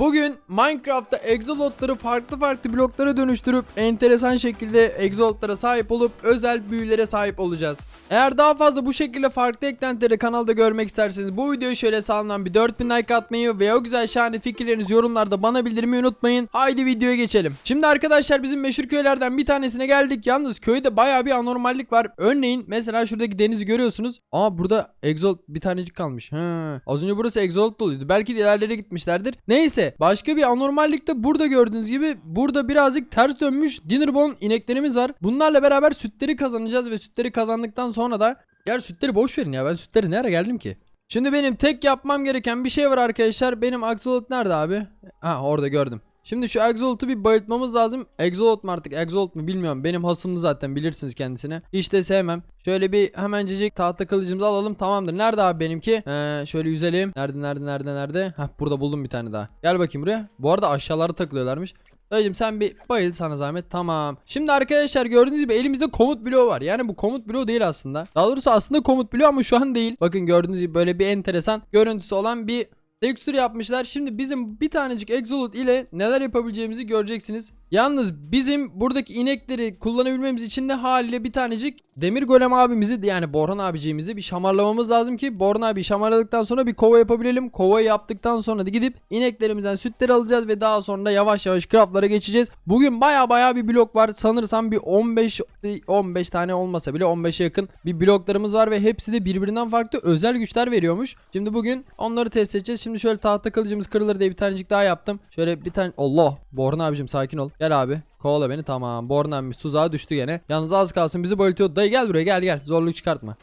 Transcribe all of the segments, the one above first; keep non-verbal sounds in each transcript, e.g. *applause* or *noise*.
Bugün Minecraft'ta egzolotları farklı farklı bloklara dönüştürüp enteresan şekilde egzolotlara sahip olup özel büyülere sahip olacağız. Eğer daha fazla bu şekilde farklı eklentileri kanalda görmek isterseniz bu videoyu şöyle sağlam bir 4000 like atmayı ve o güzel şahane fikirlerinizi yorumlarda bana bildirmeyi unutmayın. Haydi videoya geçelim. Şimdi arkadaşlar bizim meşhur köylerden bir tanesine geldik. Yalnız köyde baya bir anormallik var. Örneğin mesela şuradaki denizi görüyorsunuz. Aa burada egzolt bir tanecik kalmış. Ha. Az önce burası egzolt doluydu. Belki de ilerlere gitmişlerdir. Neyse başka bir anormallik de burada gördüğünüz gibi burada birazcık ters dönmüş dinnerbone ineklerimiz var. Bunlarla beraber sütleri kazanacağız ve sütleri kazandıktan sonra da Gerçi sütleri boş verin ya ben sütleri nereye geldim ki? Şimdi benim tek yapmam gereken bir şey var arkadaşlar. Benim Axolot nerede abi? Ha orada gördüm. Şimdi şu Axolot'u bir bayıltmamız lazım. Axolot mu artık Axolot mu bilmiyorum. Benim hasımlı zaten bilirsiniz kendisini. Hiç de sevmem. Şöyle bir hemencecik tahta kılıcımızı alalım tamamdır. Nerede abi benimki? Ee, şöyle yüzelim. Nerede nerede nerede nerede? Hah burada buldum bir tane daha. Gel bakayım buraya. Bu arada aşağılara takılıyorlarmış. Dayıcım sen bir bayıl sana zahmet tamam. Şimdi arkadaşlar gördüğünüz gibi elimizde komut bloğu var. Yani bu komut bloğu değil aslında. Daha doğrusu aslında komut bloğu ama şu an değil. Bakın gördüğünüz gibi böyle bir enteresan görüntüsü olan bir tekstür yapmışlar. Şimdi bizim bir tanecik Exolot ile neler yapabileceğimizi göreceksiniz. Yalnız bizim buradaki inekleri kullanabilmemiz için de haliyle bir tanecik Demir Golem abimizi yani Borhan abiciğimizi bir şamarlamamız lazım ki Borhan abi şamarladıktan sonra bir kova yapabilelim. Kovayı yaptıktan sonra da gidip ineklerimizden sütleri alacağız ve daha sonra da yavaş yavaş craftlara geçeceğiz. Bugün baya baya bir blok var. Sanırsam bir 15 15 tane olmasa bile 15'e yakın bir bloklarımız var ve hepsi de birbirinden farklı özel güçler veriyormuş. Şimdi bugün onları test edeceğiz. Şimdi şöyle tahta kılıcımız kırılır diye bir tanecik daha yaptım. Şöyle bir tane Allah Borhan abicim sakin ol. Gel abi. Kovala beni tamam. Born abimiz tuzağa düştü gene. Yalnız az kalsın bizi bayıltıyordu. Dayı gel buraya gel gel. Zorluk çıkartma.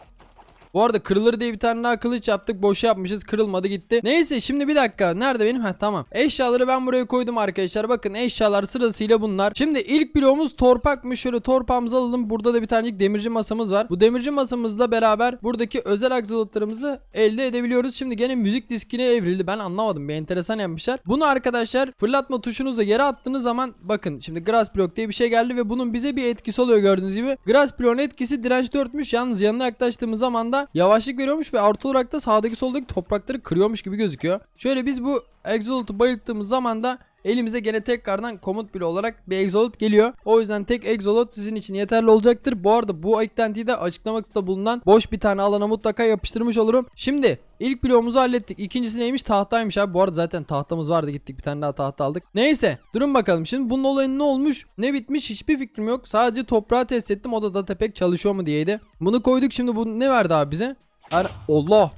Bu arada kırılır diye bir tane daha kılıç yaptık. Boşa yapmışız. Kırılmadı gitti. Neyse şimdi bir dakika. Nerede benim? Ha tamam. Eşyaları ben buraya koydum arkadaşlar. Bakın eşyalar sırasıyla bunlar. Şimdi ilk bloğumuz torpakmış. Şöyle torpağımızı alalım. Burada da bir tanecik demirci masamız var. Bu demirci masamızla beraber buradaki özel aksolotlarımızı elde edebiliyoruz. Şimdi gene müzik diskine evrildi. Ben anlamadım. Bir enteresan yapmışlar. Bunu arkadaşlar fırlatma tuşunuzla yere attığınız zaman bakın şimdi grass block diye bir şey geldi ve bunun bize bir etkisi oluyor gördüğünüz gibi. Grass block'un etkisi direnç 4'müş. Yalnız yanına yaklaştığımız zaman da yavaşlık veriyormuş ve artı olarak da sağdaki soldaki toprakları kırıyormuş gibi gözüküyor. Şöyle biz bu Exolot'u bayılttığımız zaman da elimize gene tekrardan komut bile olarak bir Exolot geliyor. O yüzden tek Exolot sizin için yeterli olacaktır. Bu arada bu eklentiyi de açıklama kısmında bulunan boş bir tane alana mutlaka yapıştırmış olurum. Şimdi ilk bloğumuzu hallettik. İkincisi neymiş? Tahtaymış abi. Bu arada zaten tahtamız vardı gittik bir tane daha tahta aldık. Neyse durun bakalım. Şimdi bunun olayı ne olmuş? Ne bitmiş? Hiçbir fikrim yok. Sadece toprağı test ettim. O da data pek çalışıyor mu diyeydi. Bunu koyduk şimdi bu ne verdi abi bize? Er Allah.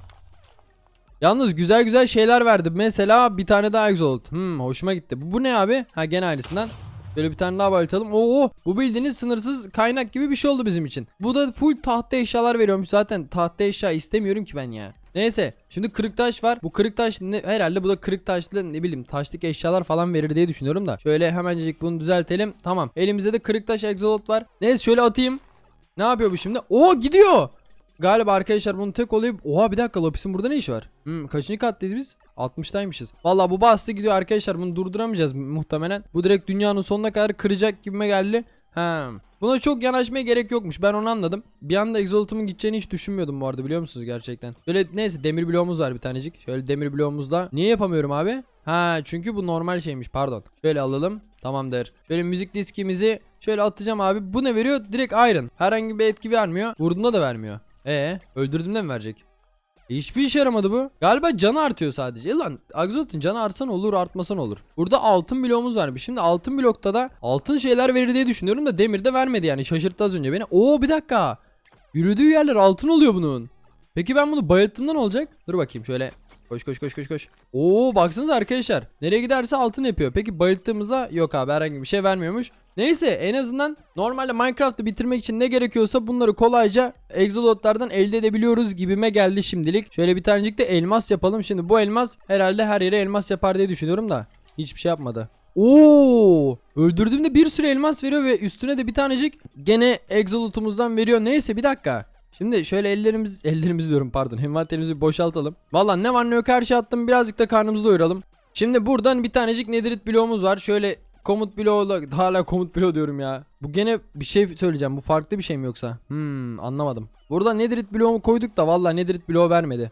Yalnız güzel güzel şeyler verdi. Mesela bir tane daha Exalt. Hmm hoşuma gitti. Bu, bu ne abi? Ha gene aynısından. Böyle bir tane daha bayıltalım. Oo bu bildiğiniz sınırsız kaynak gibi bir şey oldu bizim için. Bu da full tahta eşyalar veriyormuş. Zaten tahta eşya istemiyorum ki ben ya. Neyse şimdi kırık taş var. Bu kırık taş ne, herhalde bu da kırık taşlı ne bileyim taşlık eşyalar falan verir diye düşünüyorum da. Şöyle hemencik bunu düzeltelim. Tamam. Elimizde de kırık taş exolot var. Neyse şöyle atayım. Ne yapıyor bu şimdi? Oo gidiyor. Galiba arkadaşlar bunu tek olayıp Oha bir dakika Lopis'in burada ne işi var? Hmm, kaçıncı kattayız biz? 60'taymışız. Valla bu bastı gidiyor arkadaşlar bunu durduramayacağız muhtemelen. Bu direkt dünyanın sonuna kadar kıracak gibime geldi. He. Buna çok yanaşmaya gerek yokmuş ben onu anladım. Bir anda Exalt'umun gideceğini hiç düşünmüyordum bu arada biliyor musunuz gerçekten. Böyle neyse demir bloğumuz var bir tanecik. Şöyle demir bloğumuzla. Niye yapamıyorum abi? Ha çünkü bu normal şeymiş pardon. Şöyle alalım. Tamamdır. Şöyle müzik diskimizi şöyle atacağım abi. Bu ne veriyor? Direkt iron. Herhangi bir etki vermiyor. Vurduğunda da vermiyor. E öldürdüğümde mi verecek? E, hiçbir işe yaramadı bu. Galiba canı artıyor sadece. E lan Axolot'un canı artsan olur artmasan olur. Burada altın bloğumuz varmış. Şimdi altın blokta da altın şeyler verir diye düşünüyorum da demir de vermedi yani. Şaşırttı az önce beni. Oo bir dakika. Yürüdüğü yerler altın oluyor bunun. Peki ben bunu bayılttığımda ne olacak? Dur bakayım şöyle. Koş koş koş koş koş. Oo baksanıza arkadaşlar. Nereye giderse altın yapıyor. Peki bayılttığımızda yok abi herhangi bir şey vermiyormuş. Neyse en azından normalde Minecraft'ı bitirmek için ne gerekiyorsa bunları kolayca egzolotlardan elde edebiliyoruz gibime geldi şimdilik. Şöyle bir tanecik de elmas yapalım. Şimdi bu elmas herhalde her yere elmas yapar diye düşünüyorum da. Hiçbir şey yapmadı. Oo! Öldürdüğümde bir sürü elmas veriyor ve üstüne de bir tanecik gene egzolotumuzdan veriyor. Neyse bir dakika. Şimdi şöyle ellerimiz *laughs* ellerimizi diyorum pardon. Envanterimizi boşaltalım. Valla ne var ne yok her şey attım. Birazcık da karnımızı doyuralım. Şimdi buradan bir tanecik nedirit bloğumuz var. Şöyle komut bloğu hala komut bloğu diyorum ya. Bu gene bir şey söyleyeceğim. Bu farklı bir şey mi yoksa? Hmm anlamadım. Burada nedirit bloğumu koyduk da valla nedirit bloğu vermedi.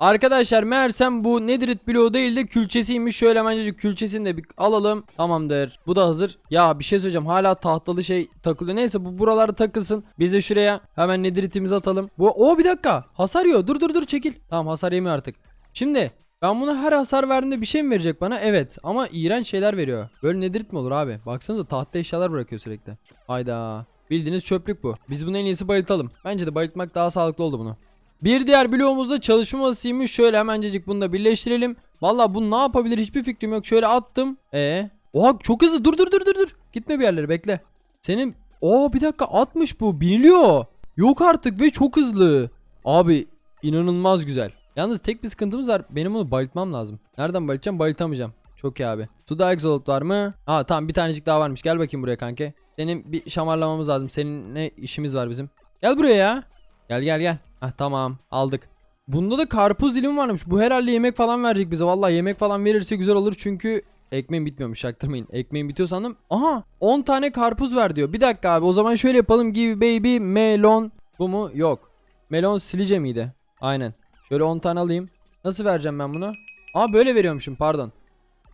Arkadaşlar meğersem bu Nedirit bloğu değil de külçesiymiş. Şöyle hemencecik külçesini de bir alalım. Tamamdır. Bu da hazır. Ya bir şey söyleyeceğim. Hala tahtalı şey takılıyor. Neyse bu buralarda takılsın. Biz de şuraya hemen Nedirit'imizi atalım. Bu o bir dakika. Hasar yiyor. Dur dur dur çekil. Tamam hasar yemiyor artık. Şimdi ben buna her hasar verdiğimde bir şey mi verecek bana? Evet. Ama iğrenç şeyler veriyor. Böyle Nedirit mi olur abi? Baksanıza tahta eşyalar bırakıyor sürekli. Hayda. Bildiğiniz çöplük bu. Biz bunu en iyisi bayıltalım. Bence de bayıltmak daha sağlıklı oldu bunu. Bir diğer bloğumuzda çalışma masasıymış. Şöyle hemencecik bunu da birleştirelim. Valla bu ne yapabilir hiçbir fikrim yok. Şöyle attım. E. Oha çok hızlı. Dur dur dur dur dur. Gitme bir yerlere bekle. Senin o bir dakika atmış bu. Biniliyor. Yok artık ve çok hızlı. Abi inanılmaz güzel. Yalnız tek bir sıkıntımız var. Benim bunu bayıltmam lazım. Nereden bayıltacağım? Bayıltamayacağım. Çok iyi abi. Suda egzolut var mı? Aa tamam bir tanecik daha varmış. Gel bakayım buraya kanke. Senin bir şamarlamamız lazım. Senin ne işimiz var bizim? Gel buraya ya. Gel gel gel. Hah tamam aldık. Bunda da karpuz dilimi varmış. Bu herhalde yemek falan verecek bize. Vallahi yemek falan verirse güzel olur çünkü ekmeğim bitmiyormuş çaktırmayın. Ekmeğim bitiyor sandım. Aha 10 tane karpuz ver diyor. Bir dakika abi o zaman şöyle yapalım. Give baby melon. Bu mu? Yok. Melon silice miydi? Aynen. Şöyle 10 tane alayım. Nasıl vereceğim ben bunu? Aa böyle veriyormuşum pardon.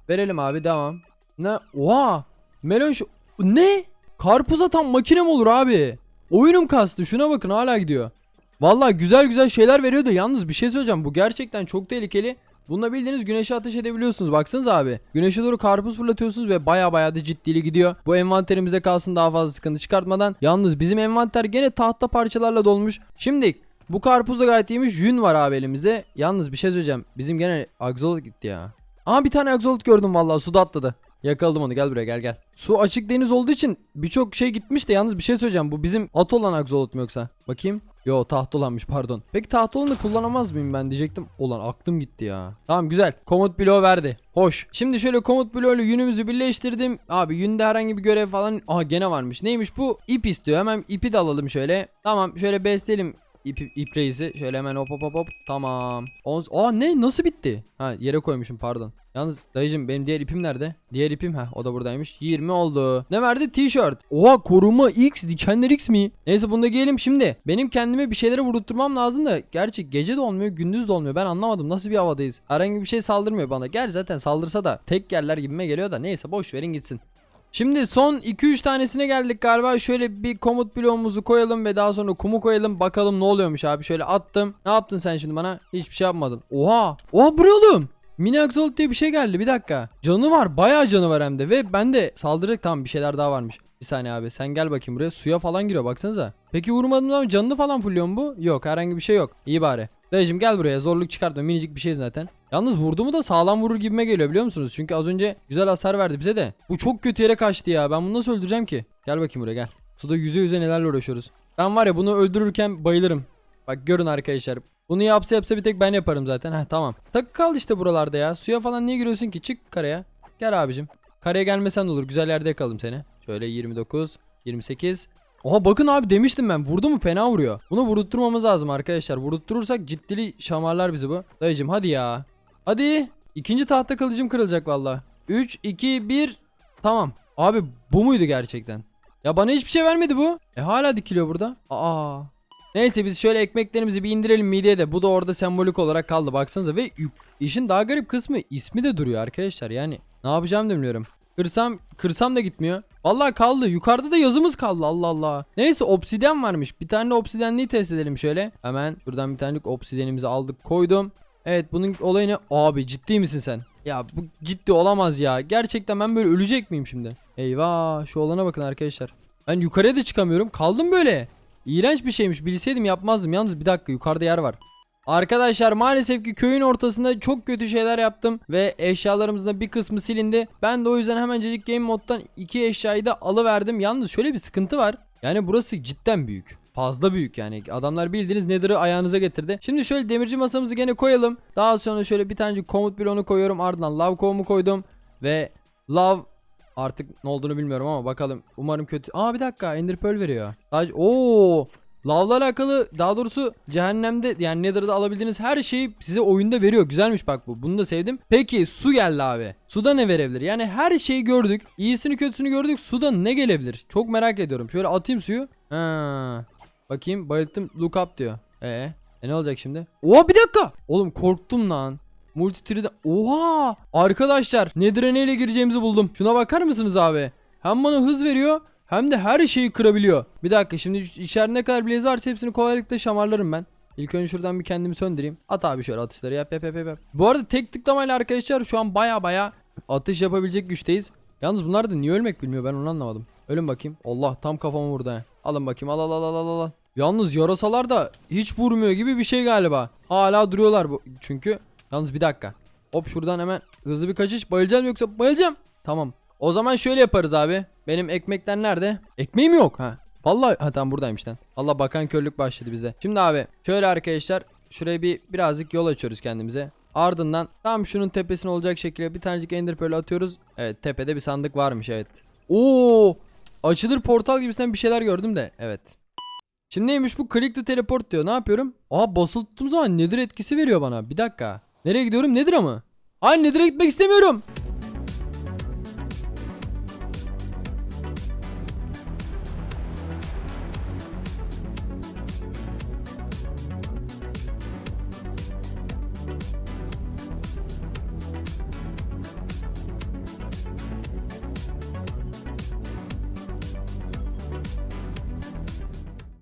Verelim abi devam. Ne? Oha! Melon şu... Ne? Karpuz atan makine mi olur abi? Oyunum kastı şuna bakın hala gidiyor. Vallahi güzel güzel şeyler veriyor da yalnız bir şey söyleyeceğim bu gerçekten çok tehlikeli. Bununla bildiğiniz güneşe ateş edebiliyorsunuz baksanız abi. Güneşe doğru karpuz fırlatıyorsunuz ve baya baya da ciddili gidiyor. Bu envanterimize kalsın daha fazla sıkıntı çıkartmadan. Yalnız bizim envanter gene tahta parçalarla dolmuş. Şimdi bu karpuz da gayet iyiymiş. Yün var abi elimizde. Yalnız bir şey söyleyeceğim. Bizim gene agzolot gitti ya. Aa bir tane agzolot gördüm vallahi suda atladı. Yakaladım onu gel buraya gel gel. Su açık deniz olduğu için birçok şey gitmiş de yalnız bir şey söyleyeceğim. Bu bizim at olan agzolot mu yoksa? Bakayım. Yo taht olanmış pardon. Peki taht olanı kullanamaz mıyım ben diyecektim. Olan aklım gitti ya. Tamam güzel. Komut bloğu verdi. Hoş. Şimdi şöyle komut bloğuyla yünümüzü birleştirdim. Abi yünde herhangi bir görev falan. Aha gene varmış. Neymiş bu? İp istiyor. Hemen ipi de alalım şöyle. Tamam şöyle besleyelim ip, ip reisi. Şöyle hemen hop hop hop hop. Tamam. Onz Aa ne? Nasıl bitti? Ha yere koymuşum pardon. Yalnız dayıcım benim diğer ipim nerede? Diğer ipim ha o da buradaymış. 20 oldu. Ne verdi? Tişört. Oha koruma X dikenler X mi? Neyse bunu da şimdi. Benim kendime bir şeylere vurutturmam lazım da. Gerçi gece de olmuyor gündüz de olmuyor. Ben anlamadım nasıl bir havadayız. Herhangi bir şey saldırmıyor bana. Gerçi zaten saldırsa da tek yerler gibime geliyor da. Neyse boş verin gitsin. Şimdi son 2-3 tanesine geldik galiba. Şöyle bir komut bloğumuzu koyalım ve daha sonra kumu koyalım. Bakalım ne oluyormuş abi. Şöyle attım. Ne yaptın sen şimdi bana? Hiçbir şey yapmadın. Oha. Oha buraya oğlum. Mini Exalt diye bir şey geldi bir dakika. Canı var bayağı canı var hem de ve ben de saldıracak tamam bir şeyler daha varmış. Bir saniye abi sen gel bakayım buraya suya falan giriyor baksanıza. Peki vurmadığım zaman canını falan fulluyor mu bu? Yok herhangi bir şey yok. İyi bari. Dayıcım gel buraya zorluk çıkartma minicik bir şey zaten. Yalnız vurdu mu da sağlam vurur gibime geliyor biliyor musunuz? Çünkü az önce güzel hasar verdi bize de. Bu çok kötü yere kaçtı ya ben bunu nasıl öldüreceğim ki? Gel bakayım buraya gel. Suda yüze yüze nelerle uğraşıyoruz. Ben var ya bunu öldürürken bayılırım. Bak görün arkadaşlar. Bunu yapsa yapsa bir tek ben yaparım zaten. Heh tamam. Tak kal işte buralarda ya. Suya falan niye giriyorsun ki? Çık karaya. Gel abicim. Karaya gelmesen olur. Güzel yerde yakalım seni. Şöyle 29, 28. Oha bakın abi demiştim ben. Vurdu mu fena vuruyor. Bunu vurutturmamız lazım arkadaşlar. Vurutturursak ciddili şamarlar bizi bu. Dayıcım hadi ya. Hadi. İkinci tahta kılıcım kırılacak valla. 3, 2, 1. Tamam. Abi bu muydu gerçekten? Ya bana hiçbir şey vermedi bu. E hala dikiliyor burada. Aa. Neyse biz şöyle ekmeklerimizi bir indirelim mideye de. Bu da orada sembolik olarak kaldı baksanıza. Ve işin daha garip kısmı ismi de duruyor arkadaşlar. Yani ne yapacağım bilmiyorum. Kırsam, kırsam da gitmiyor. Vallahi kaldı. Yukarıda da yazımız kaldı. Allah Allah. Neyse obsidyen varmış. Bir tane obsidyenliği test edelim şöyle. Hemen şuradan bir tane obsidyenimizi aldık koydum. Evet bunun olayı ne? Abi ciddi misin sen? Ya bu ciddi olamaz ya. Gerçekten ben böyle ölecek miyim şimdi? Eyvah şu olana bakın arkadaşlar. Ben yukarıya da çıkamıyorum. Kaldım böyle. İğrenç bir şeymiş. Bilseydim yapmazdım. Yalnız bir dakika yukarıda yer var. Arkadaşlar maalesef ki köyün ortasında çok kötü şeyler yaptım ve eşyalarımızın bir kısmı silindi. Ben de o yüzden hemencecik game moddan iki eşyayı da alıverdim. Yalnız şöyle bir sıkıntı var. Yani burası cidden büyük. Fazla büyük yani. Adamlar bildiğiniz Nether'ı ayağınıza getirdi. Şimdi şöyle demirci masamızı gene koyalım. Daha sonra şöyle bir tane komut bloğunu koyuyorum. Ardından lav kovumu koydum. Ve lav artık ne olduğunu bilmiyorum ama bakalım. Umarım kötü. Aa bir dakika Ender Pearl veriyor. Sadece ooo Lavla alakalı daha doğrusu cehennemde yani Nether'da alabildiğiniz her şeyi size oyunda veriyor. Güzelmiş bak bu. Bunu da sevdim. Peki su geldi abi. Suda ne verebilir? Yani her şeyi gördük. İyisini kötüsünü gördük. Suda ne gelebilir? Çok merak ediyorum. Şöyle atayım suyu. Ha. Bakayım bayılttım. Look up diyor. E E ne olacak şimdi? Oha bir dakika. Oğlum korktum lan. Multi Oha! Arkadaşlar Nether'e neyle gireceğimizi buldum. Şuna bakar mısınız abi? Hem bana hız veriyor hem de her şeyi kırabiliyor. Bir dakika şimdi içeride ne kadar blaze varsa hepsini kolaylıkla şamarlarım ben. İlk önce şuradan bir kendimi söndüreyim. At abi şöyle atışları yap yap yap yap. Bu arada tek tıklamayla arkadaşlar şu an baya baya atış yapabilecek güçteyiz. Yalnız bunlar da niye ölmek bilmiyor ben onu anlamadım. Ölün bakayım. Allah tam kafama vurdu he. Alın bakayım al al al al al al. Yalnız yarasalar da hiç vurmuyor gibi bir şey galiba. Hala duruyorlar bu çünkü. Yalnız bir dakika. Hop şuradan hemen hızlı bir kaçış. Bayılacağım yoksa bayılacağım. Tamam. O zaman şöyle yaparız abi. Benim ekmekler nerede? Ekmeğim yok ha. Vallahi ha tamam buradaymış lan. Allah bakan körlük başladı bize. Şimdi abi şöyle arkadaşlar şuraya bir birazcık yol açıyoruz kendimize. Ardından tam şunun tepesine olacak şekilde bir tanecik ender pearl atıyoruz. Evet tepede bir sandık varmış evet. Oo! Açılır portal gibisinden bir şeyler gördüm de. Evet. Şimdi neymiş bu click to teleport diyor. Ne yapıyorum? Aa basılı tuttuğum zaman nedir etkisi veriyor bana. Bir dakika. Nereye gidiyorum? Nedir ama? Ay nedir'e gitmek istemiyorum.